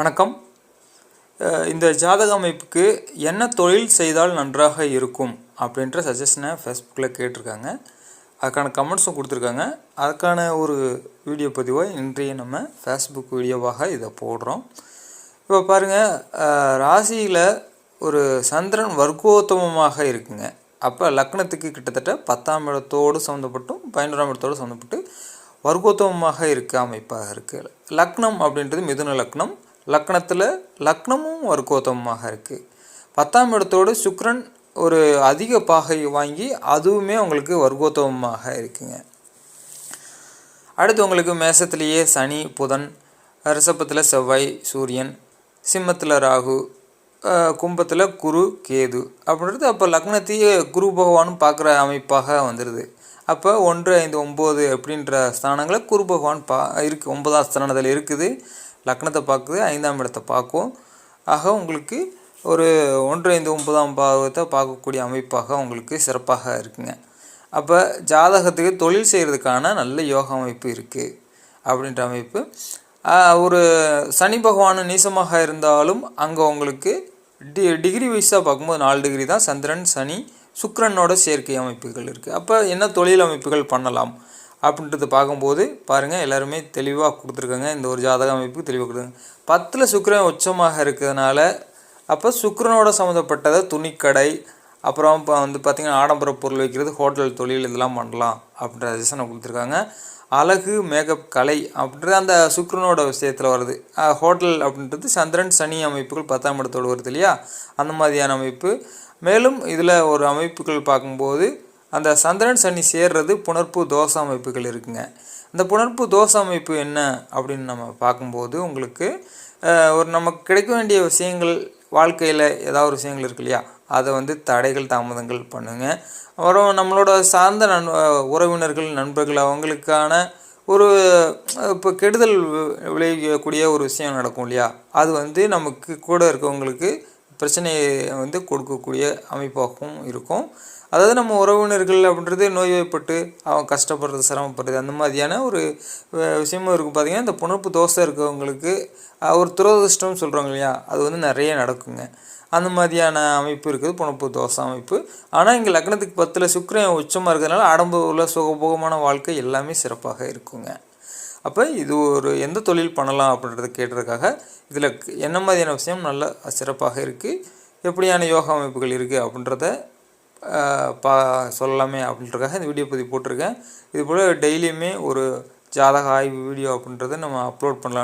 வணக்கம். இந்த ஜாதக அமைப்புக்கு என்ன தொழில் செய்தால் நன்றாக இருக்கும் அப்படின்ற சஜஷனை ஃபேஸ்புக்கில் கேட்டிருக்காங்க. அதுக்கான கமெண்ட்ஸும் கொடுத்துருக்காங்க. அதுக்கான ஒரு வீடியோ பதிவை இன்றைய நம்ம ஃபேஸ்புக் வீடியோவாக இதை போடுறோம். இப்போ பாருங்கள் ராசியில் ஒரு சந்திரன் வர்க்கோத்தமமாக இருக்குங்க. அப்போ லக்னத்துக்கு கிட்டத்தட்ட பத்தாம் இடத்தோடு சம்மந்தப்பட்டும் பதினோராம் இடத்தோடு சம்மந்தப்பட்டு வர்க்கோத்தமமாக இருக்க அமைப்பாக இருக்குது லக்னம் அப்படின்றது மிதுன லக்னம். லக்னத்தில் லக்னமும் வர்க்கோத்தமமாக இருக்குது பத்தாம் இடத்தோடு சுக்ரன் ஒரு அதிக பாகை வாங்கி அதுவுமே உங்களுக்கு வர்க்கோத்தமமாக இருக்குங்க. அடுத்து உங்களுக்கு மேசத்திலேயே சனி புதன் ரிஷபத்தில் செவ்வாய் சூரியன் சிம்மத்தில் ராகு கும்பத்தில் குரு கேது அப்படின்றது அப்போ லக்னத்தையே குரு பகவானும் பார்க்குற அமைப்பாக வந்துடுது அப்போ ஒன்று ஐந்து ஒம்பது அப்படின்ற ஸ்தானங்களை குரு பகவான் பா இருக்குது ஒன்பதாம் ஸ்தானத்தில் இருக்குது. லக்னத்தை பார்க்குது ஐந்தாம் இடத்தை பார்க்கும். ஆக உங்களுக்கு ஒரு ஒன்று ஐந்து ஒன்பதாம் பாவத்தை பார்க்கக்கூடிய அமைப்பாக உங்களுக்கு சிறப்பாக இருக்குங்க. அப்போ ஜாதகத்துக்கு தொழில் செய்கிறதுக்கான நல்ல யோக அமைப்பு இருக்குது அப்படின்ற அமைப்பு. ஒரு சனி பகவான் நீசமாக இருந்தாலும் அங்கே உங்களுக்கு டி டிகிரி வைஸாக பார்க்கும்போது நாலு டிகிரி தான் சந்திரன் சனி சுக்கரனோட சேர்க்கை அமைப்புகள் இருக்குது அப்போ என்ன தொழில் அமைப்புகள் பண்ணலாம்? அப்படின்றது பார்க்கும்போது பாருங்கள் எல்லாருமே தெளிவாக கொடுத்துருக்காங்க. இந்த ஒரு ஜாதக அமைப்பு தெளிவாக கொடுத்துருங்க பத்தில் சுக்கரன் உச்சமாக இருக்கிறதுனால அப்போ சுக்கரனோட சம்மந்தப்பட்டதை துணிக்கடை அப்புறம் இப்போ வந்து பார்த்திங்கன்னா ஆடம்பர பொருள் வைக்கிறது ஹோட்டல் தொழில் இதெல்லாம் பண்ணலாம் அப்படின்ற சஜஷனை கொடுத்துருக்காங்க. அழகு மேக்கப் கலை அப்படின்றது அந்த சுக்கிரனோட விஷயத்தில் வருது. ஹோட்டல் அப்படின்றது சந்திரன் சனி அமைப்புகள் பத்தாம் இடத்தோடு வருது இல்லையா? அந்த மாதிரியான அமைப்பு. மேலும் இதில் ஒரு அமைப்புகள் பார்க்கும்போது அந்த சந்திரன் சனி சேர்றது புணர்ப்பு தோச அமைப்புகள் இருக்குங்க. இந்த புணர்ப்பு தோச அமைப்பு என்ன அப்படின்னு நம்ம பார்க்கும்போது உங்களுக்கு ஒரு நமக்கு கிடைக்க வேண்டிய விஷயங்கள் வாழ்க்கையில் ஏதாவது ஒரு விஷயங்கள் இருக்கு இல்லையா? அதை வந்து தடைகள் தாமதங்கள் பண்ணுங்க. அப்புறம் நம்மளோட சார்ந்த நண் உறவினர்கள் நண்பர்கள் அவங்களுக்கான ஒரு இப்போ கெடுதல் விளைவிக்கக்கூடிய ஒரு விஷயம் நடக்கும் இல்லையா? அது வந்து நமக்கு கூட இருக்கவங்களுக்கு பிரச்சனையை வந்து கொடுக்கக்கூடிய அமைப்பாகவும் இருக்கும். அதாவது நம்ம உறவினர்கள் அப்படின்றது நோய்வாய்ப்பட்டு அவன் கஷ்டப்படுறது சிரமப்படுறது அந்த மாதிரியான ஒரு விஷயமும் இருக்கும். பார்த்திங்கன்னா இந்த புணர்ப்பு தோசை இருக்கிறவங்களுக்கு ஒரு துரதிருஷ்டம் சொல்கிறாங்க இல்லையா? அது வந்து நிறைய நடக்குங்க. அந்த மாதிரியான அமைப்பு இருக்குது புணப்பு தோசை அமைப்பு. ஆனால் இங்கே லக்னத்துக்கு பத்தில் சுக்கரன் உச்சமாக இருக்கிறதுனால ஆடம்பர சுகபோகமான வாழ்க்கை எல்லாமே சிறப்பாக இருக்குங்க. அப்போ இது ஒரு எந்த தொழில் பண்ணலாம் அப்படின்றத கேட்டதுக்காக இதில் என்ன மாதிரியான விஷயம் நல்ல சிறப்பாக இருக்குது எப்படியான யோகா அமைப்புகள் இருக்குது அப்படின்றத பா சொல்லலாமே அப்படின்றதுக்காக இந்த வீடியோ பதிவு போட்டிருக்கேன். இது போல் டெய்லியுமே ஒரு ஜாதக ஆய்வு வீடியோ அப்படின்றத நம்ம அப்லோட் பண்ணலாம்.